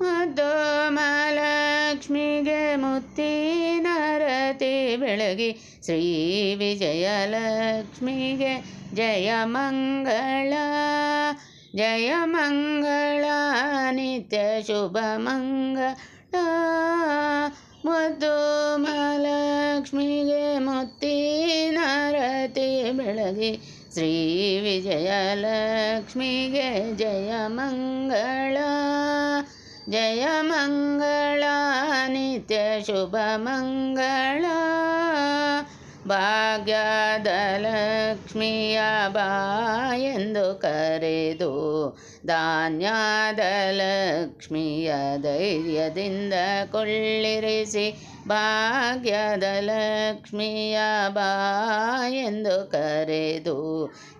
ಮುದ್ದು ಮಹಾಲಕ್ಷ್ಮಿಗೆ ಮುತ್ತಿನ ರತಿ ಬೆಳಗಿ ಶ್ರೀ ವಿಜಯಲಕ್ಷ್ಮಿಗೆ ಜಯ ಮಂಗಳ ಜಯ ಮಂಗಳ ನಿತ್ಯ ಶುಭ ಮಂಗಳ ಮುದ್ದು ಮಹಾಲಕ್ಷ್ಮಿಗೆ ಮುತ್ತಿನ ರತಿ ಬೆಳಗಿ ಶ್ರೀ ವಿಜಯಲಕ್ಷ್ಮಿಗೆ ಜಯ ಮಂಗಳ ಜಯ ಮಂಗಳ ನಿತ್ಯ ಶುಭ ಮಂಗಳ ಭಾಗ್ಯದ ಲಕ್ಷ್ಮಿಯ ಎಂದು ಕರೆದು ಧಾನ್ಯದ ಲಕ್ಷ್ಮಿಯ ಧೈರ್ಯದಿಂದ ಕೊಳ್ಳಿರಿಸಿ ಭಾಗ್ಯದ ಲಕ್ಷ್ಮಿಯ ಬಾ ಎಂದು ಕರೆದು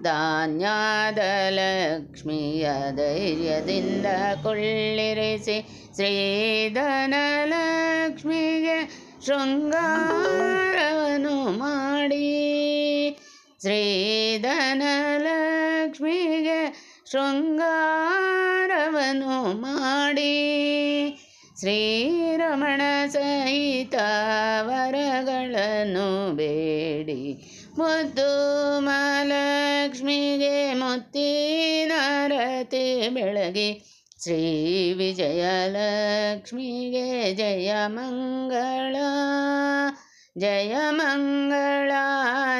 ಧಾನ್ಯದ ಲಕ್ಷ್ಮಿಯ ಧೈರ್ಯದಿಂದ ಕೊಳ್ಳಿರಿಸಿ ಶ್ರೀಧನ ಲಕ್ಷ್ಮಿಗೆ ಶೃಂಗಾರವನ್ನು ಮಾಡಿ ಶ್ರೀಧನ ಲಕ್ಷ್ಮಿಗೆ ಶೃಂಗಾರವನ್ನು ಮಾಡಿ ಶ್ರೀರಮಣ ಸಹಿತ ವರಗಳನ್ನು ಬೇಡಿ. ಮುದ್ದು ಮಹಾಲಕ್ಷ್ಮಿಗೆ ಮುತ್ತಿನಾರತಿ ಬೆಳಗಿ ಶ್ರೀ ವಿಜಯಲಕ್ಷ್ಮಿಗೆ ಜಯ ಮಂಗಳ ಜಯ ಮಂಗಳ,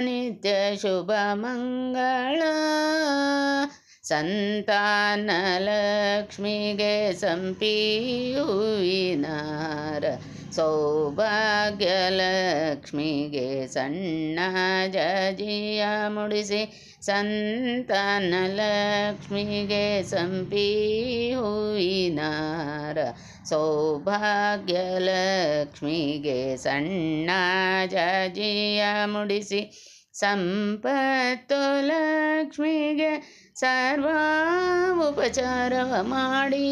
ನಿತ್ಯ ಶುಭ ಮಂಗಳ. ಸಂತಾನ ಲಕ್ಷ್ಮಿಗೆ ಸಂಪಿಯುವಿನಾರ ಸೌಭಾಗ್ಯ ಲಕ್ಷ್ಮಿಗೆ ಸಣ್ಣ ಜಜಿಯ ಮುಡಿಸಿ ಸಂತಾನ ಲಕ್ಷ್ಮಿಗೆ ಸಂಪಿ ಹೂವಿನಾರ ಸೌಭಾಗ್ಯ ಲಕ್ಷ್ಮಿಗೆ ಸಣ್ಣ ಜಜಿಯ ಮುಡಿಸಿ ಸಂಪತ್ತು ಲಕ್ಷ್ಮಿಗೆ ಸರ್ವ ಉಪಚಾರವ ಮಾಡಿ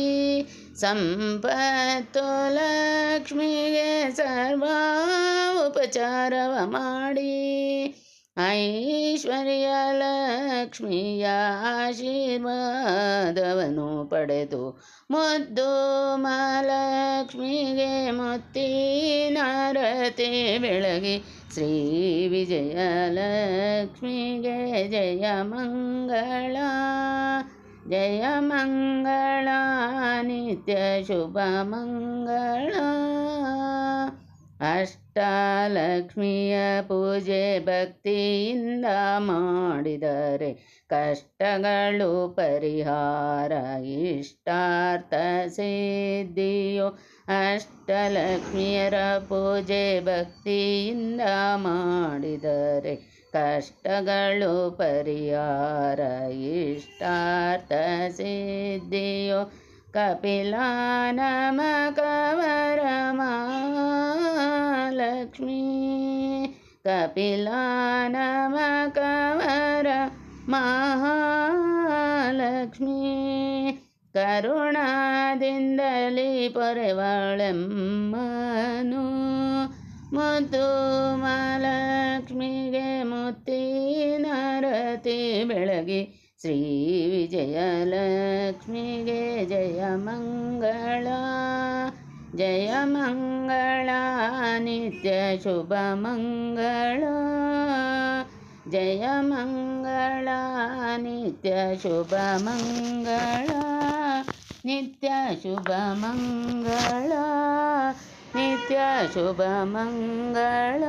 ಸಂಪತ್ತು ಲಕ್ಷ್ಮಿಗೆ ಸರ್ವ ಉಪಚಾರವ ಮಾಡಿ ಐಶ್ವರ್ಯ ಲಕ್ಷ್ಮಿಯ ಆಶೀರ್ವಾದವನು ಪಡೆದು ಮುದ್ದು ಮಹಾಲಕ್ಷ್ಮಿಗೆ ಮುತ್ತಿನ ರತಿ ಬೆಳಗಿ ಶ್ರೀ ವಿಜಯಲಕ್ಷ್ಮಿಗೆ ಜಯ ಮಂಗಳ ಜಯ ಮಂಗಳ, ನಿತ್ಯ ಶುಭ ಮಂಗಳ. ಅಷ್ಟಲಕ್ಷ್ಮಿಯ ಪೂಜೆ ಭಕ್ತಿಯಿಂದ ಮಾಡಿದರೆ ಕಷ್ಟಗಳು ಪರಿಹಾರ ಇಷ್ಟಾರ್ಥ ಸಿದ್ಧಿಯೋ. ಅಷ್ಟಲಕ್ಷ್ಮಿಯರ ಪೂಜೆ ಭಕ್ತಿಯಿಂದ ಮಾಡಿದರೆ ಕಷ್ಟಗಳು ಪರಿಹಾರ ಇಷ್ಟಾರ್ಥ ಸಿದ್ಧಿಯೋ. ಕಪಿಲ ನಮಕವರ ಮಹಾಲಕ್ಷ್ಮೀ. ಕಪಿಲ ನಮಕವರ ಮಹಾಲಕ್ಷ್ಮೀ. ಕರುಣಾದಿಂದಲೇ ಪೊರೆವಳೆಮ್ಮನು. ಮುದ್ದು ಮಹಾಲಕ್ಷ್ಮಿಗೆ ಮುತ್ತಿ ರತಿ ಬೆಳಗಿ ಶ್ರೀ ವಿಜಯಲಕ್ಷ್ಮಿಗೆ ಜಯ ಮಂಗಳ. जयमङ्गला नित्यशुभमङ्गल जयमङ्गत्यशुभमङ्गल नित्यशुभमङ्गल नित्यशुभमङ्गल